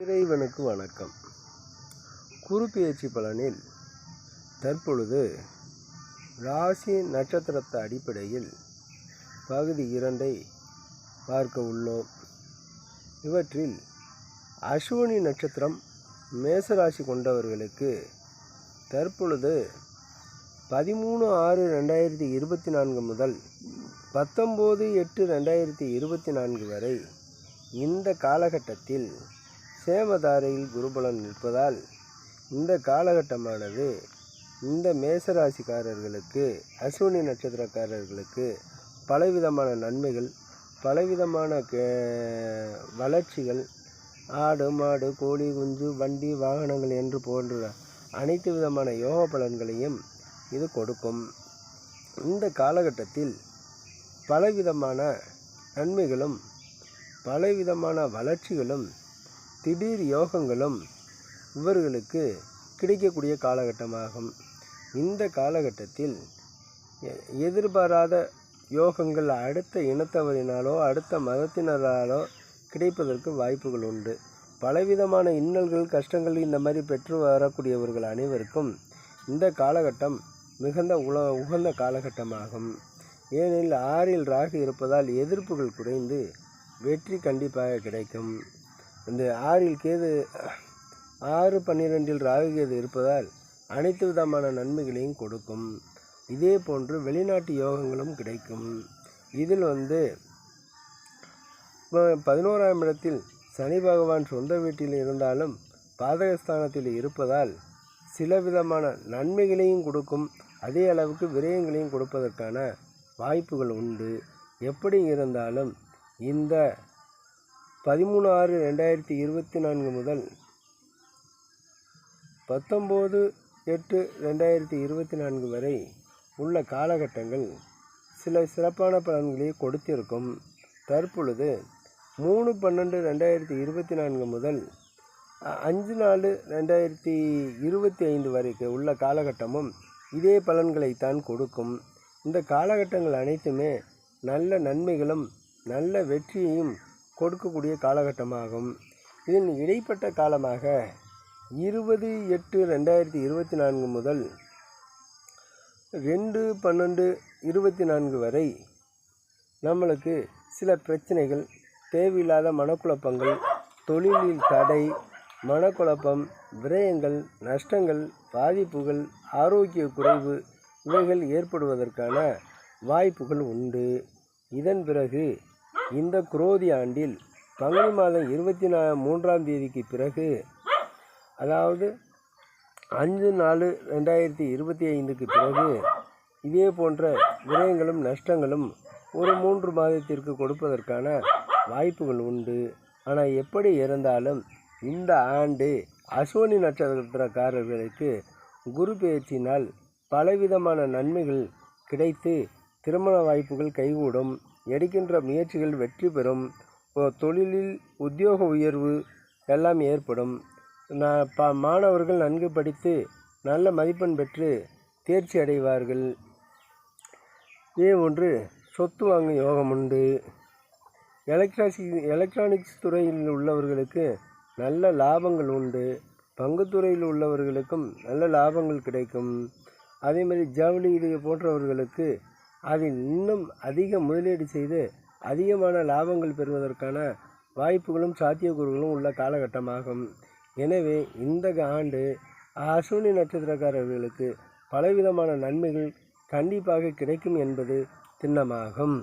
இறைவனுக்கு வணக்கம். குறுப்பெயர்ச்சி பலனில் தற்பொழுது ராசி நட்சத்திரத்தை அடிப்படையில் பகுதி இரண்டை பார்க்க உள்ளோம். இவற்றில் அஸ்வினி நட்சத்திரம் மேசராசி கொண்டவர்களுக்கு தற்பொழுது பதிமூணு ஆறு ரெண்டாயிரத்தி இருபத்தி நான்கு முதல் பத்தொம்போது எட்டு ரெண்டாயிரத்தி இருபத்தி நான்கு வரை இந்த காலகட்டத்தில் சேமதாரையில் குருபலன் நிற்பதால் இந்த காலகட்டமானது இந்த மேசராசிக்காரர்களுக்கு அஸ்வினி நட்சத்திரக்காரர்களுக்கு பலவிதமான நன்மைகள் பலவிதமான கே- வளர்ச்சிகள் ஆடு மாடு கோழி குஞ்சு வண்டி வாகனங்கள் என்று போன்ற அனைத்து விதமான யோக பலன்களையும் இது கொடுக்கும். இந்த காலகட்டத்தில் பலவிதமான நன்மைகளும் பலவிதமான வளர்ச்சிகளும் திடீர் யோகங்களும் இவர்களுக்கு கிடைக்கக்கூடிய காலகட்டமாகும். இந்த காலகட்டத்தில் எ- எதிர்பாராத யோகங்கள் அடுத்த இனத்தவரினாலோ அடுத்த மதத்தினராலோ கிடைப்பதற்கு வாய்ப்புகள் உண்டு. பலவிதமான இன்னல்கள் கஷ்டங்கள் இந்த மாதிரி பெற்று வரக்கூடியவர்கள் அனைவருக்கும் இந்த காலகட்டம் மிகுந்த உல உகந்த காலகட்டமாகும். ஏனெனில் ஆறில் ராகு இருப்பதால் எதிர்ப்புகள் குறைந்து வெற்றி கண்டிப்பாக கிடைக்கும். இந்த ஆறில் கேது ஆறு பன்னிரெண்டில் ராகு கேது இருப்பதால் அனைத்து விதமான நன்மைகளையும் கொடுக்கும். இதே போன்று வெளிநாட்டு யோகங்களும் கிடைக்கும். இதில் வந்து இப்போ பதினோராம் இடத்தில் சனி பகவான் சொந்த வீட்டில் இருந்தாலும் பாதகஸ்தானத்தில் இருப்பதால் சில விதமான நன்மைகளையும் கொடுக்கும். அதே அளவுக்கு விரயங்களையும் கொடுப்பதற்கான வாய்ப்புகள் உண்டு. எப்படி இருந்தாலும் இந்த பதிமூணு ஆறு ரெண்டாயிரத்தி இருபத்தி நான்கு முதல் பத்தொம்போது எட்டு ரெண்டாயிரத்தி இருபத்தி நான்கு வரை உள்ள காலகட்டங்கள் சில சிறப்பான பலன்களை கொடுத்திருக்கும். தற்பொழுது மூணு பன்னெண்டு ரெண்டாயிரத்தி இருபத்தி நான்கு முதல் அஞ்சு நாலு ரெண்டாயிரத்தி இருபத்தி ஐந்து வரைக்கு உள்ள காலகட்டமும் இதே பலன்களைத்தான் கொடுக்கும். இந்த காலகட்டங்கள் அனைத்துமே நல்ல நன்மைகளும் நல்ல வெற்றியையும் கொடுக்கக்கூடிய காலகட்டமாகும். இதன் இடைப்பட்ட காலமாக இருபது எட்டு ரெண்டாயிரத்தி இருபத்தி நான்கு முதல் ரெண்டு பன்னெண்டு இருபத்தி நான்கு வரை நம்மளுக்கு சில பிரச்சனைகள் தேவையில்லாத மனக்குழப்பங்கள் தொழிலில் தடை மனக்குழப்பம் விரயங்கள் நஷ்டங்கள் பாதிப்புகள் ஆரோக்கிய குறைவு இவைகள் ஏற்படுவதற்கான வாய்ப்புகள் உண்டு. இதன் பிறகு இந்த குரோதி ஆண்டில் பங்குனி மாதம் இருபத்தி நா மூன்றாம் தேதிக்கு பிறகு அதாவது அஞ்சு நாலு ரெண்டாயிரத்தி இருபத்தி ஐந்துக்கு பிறகு இதே போன்ற விரயங்களும் நஷ்டங்களும் ஒரு மூன்று மாதத்திற்கு கொடுப்பதற்கான வாய்ப்புகள் உண்டு. ஆனால் எப்படி இருந்தாலும் இந்த ஆண்டு அஸ்வினி நட்சத்திரக்காரர்களுக்கு குரு பெயர்ச்சினால் பலவிதமான நன்மைகள் கிடைத்து திருமண வாய்ப்புகள் கைகூடும். எடுக்கின்ற முயற்சிகள் வெற்றி பெறும். தொழிலில் உத்தியோக உயர்வு எல்லாம் ஏற்படும். நான் ப மாணவர்கள் நன்கு படித்து நல்ல மதிப்பெண் பெற்று தேர்ச்சி அடைவார்கள். இதே ஒன்று சொத்து வாங்கும் யோகம் உண்டு. எலக்ட்ராசி எலக்ட்ரானிக்ஸ் துறையில் உள்ளவர்களுக்கு நல்ல லாபங்கள் உண்டு. பங்குத்துறையில் உள்ளவர்களுக்கும் நல்ல லாபங்கள் கிடைக்கும். அதே மாதிரி ஜவுளி இது போன்றவர்களுக்கு அதில் இன்னும் அதிக முதலீடு செய்து அதிகமான லாபங்கள் பெறுவதற்கான வாய்ப்புகளும் சாத்தியக்கூறுகளும் உள்ள காலகட்டமாகும். எனவே இந்த ஆண்டு அஸ்வினி நட்சத்திரக்காரர்களுக்கு பலவிதமான நன்மைகள் கண்டிப்பாக கிடைக்கும் என்பது திண்ணமாகும்.